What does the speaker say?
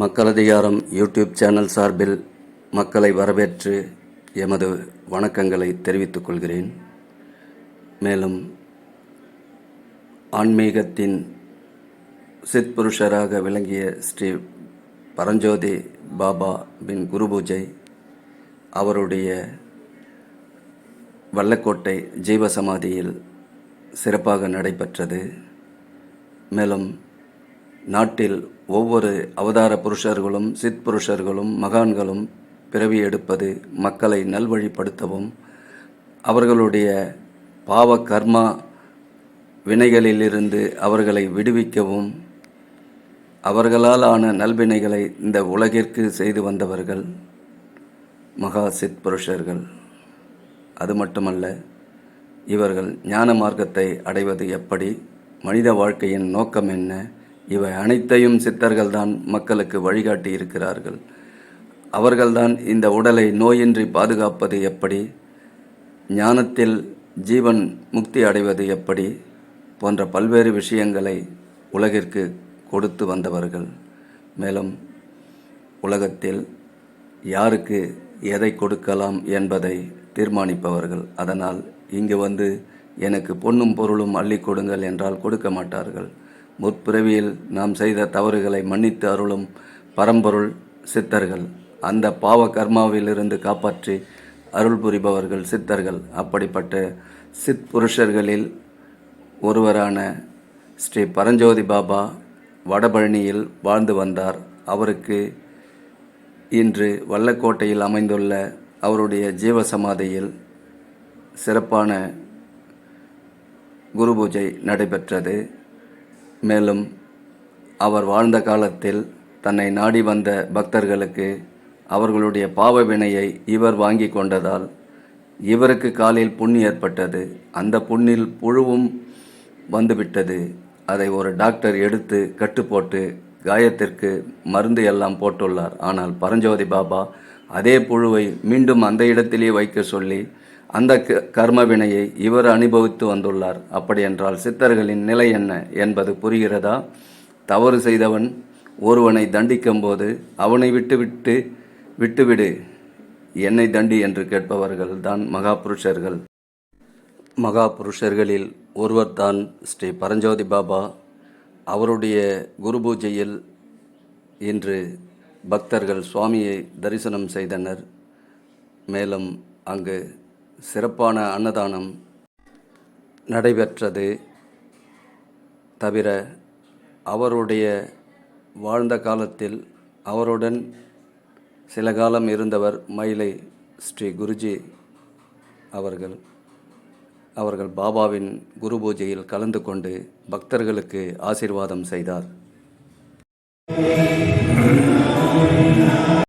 மக்களதிகாரம் YouTube channel சார்பில் மக்களை வரவேற்று எமது வணக்கங்களை தெரிவித்துக் கொள்கிறேன். மேலும் ஆன்மீகத்தின் சித்புருஷராக விளங்கிய ஸ்ரீ பரஞ்சோதி பாபா பின் குரு பூஜை அவருடைய வல்லக்கோட்டை ஜீவசமாதியில் சிறப்பாக நடைபெற்றது. மேலும் நாட்டில் ஒவ்வொரு அவதார புருஷர்களும் சித் புருஷர்களும் மகான்களும் பிறவி எடுப்பது மக்களை நல்வழிப்படுத்தவும் அவர்களுடைய பாவ கர்மா வினைகளிலிருந்து அவர்களை விடுவிக்கவும் அவர்களால் ஆன நல்வினைகளை இந்த உலகிற்கு செய்து வந்தவர்கள் மகா சித் புருஷர்கள். அது மட்டுமல்ல இவர்கள் ஞான மார்க்கத்தை அடைவது எப்படி மனித வாழ்க்கையின் நோக்கம் என்ன இவை அனைத்தையும் சித்தர்கள்தான் மக்களுக்கு வழிகாட்டி இருக்கிறார்கள். அவர்கள்தான் இந்த உடலை நோயின்றி பாதுகாப்பது எப்படி? ஞானத்தில் ஜீவன் முக்தி அடைவது எப்படி? போன்ற பல்வேறு விஷயங்களை உலகிற்கு கொடுத்து வந்தவர்கள். மேலும் உலகத்தில் யாருக்கு எதை கொடுக்கலாம் என்பதை தீர்மானிப்பவர்கள். அதனால் இங்கு வந்து எனக்கு பொன்னும் பொருளும் அள்ளி கொடுங்கள் என்றால் கொடுக்க மாட்டார்கள். முற்பிறவியில் நாம் செய்த தவறுகளை மன்னித்து அருளும் பரம்பொருள் சித்தர்கள். அந்த பாவ கர்மாவிலிருந்து காப்பாற்றி அருள் புரிபவர்கள் சித்தர்கள். அப்படிப்பட்ட சித் புருஷர்களில் ஒருவரான ஸ்ரீ பரஞ்சோதி பாபா வடபழனியில் வாழ்ந்து வந்தார். அவருக்கு இன்று வல்லக்கோட்டையில் அமைந்துள்ள அவருடைய ஜீவசமாதியில் சிறப்பான குரு பூஜை நடைபெற்றது. மேலும் அவர் வாழ்ந்த காலத்தில் தன்னை நாடி வந்த பக்தர்களுக்கு அவர்களுடைய பாவ வினையை இவர் வாங்கி கொண்டதால் இவருக்கு காலில் புண் ஏற்பட்டது. அந்த புண்ணில் புழுவும் வந்துவிட்டது. அதை ஒரு டாக்டர் எடுத்து கட்டுப்போட்டு காயத்திற்கு மருந்து எல்லாம் போட்டுள்ளார். ஆனால் பரஞ்சோதி பாபா அதே புழுவை மீண்டும் அந்த இடத்திலே வைக்க சொல்லி அந்த க- கர்ம வினையை இவர் அனுபவித்து வந்துள்ளார். அப்படியென்றால் சித்தர்களின் நிலை என்ன என்பது புரிகிறதா? தவறு செய்தவன் ஒருவனை தண்டிக்கும் போது அவனை விட்டுவிட்டு விட்டுவிடு என்னை தண்டி என்று கேட்பவர்கள் தான் மகா புருஷர்கள் மகா புருஷர்களில் ஒருவர்தான் ஸ்ரீ பரஞ்சோதி பாபா. அவருடைய குரு பூஜையில் இன்று பக்தர்கள் சுவாமியை தரிசனம் செய்தனர். மேலும் அங்கு சிறப்பான அன்னதானம் நடைபெற்றது. தவிர அவருடைய வாழ்ந்த காலத்தில் அவருடன் சில காலம் இருந்தவர் மயிலை ஸ்ரீ குருஜி அவர்கள். அவர்கள் பாபாவின் குரு பூஜையில் கலந்து கொண்டு பக்தர்களுக்கு ஆசீர்வாதம் செய்தார்.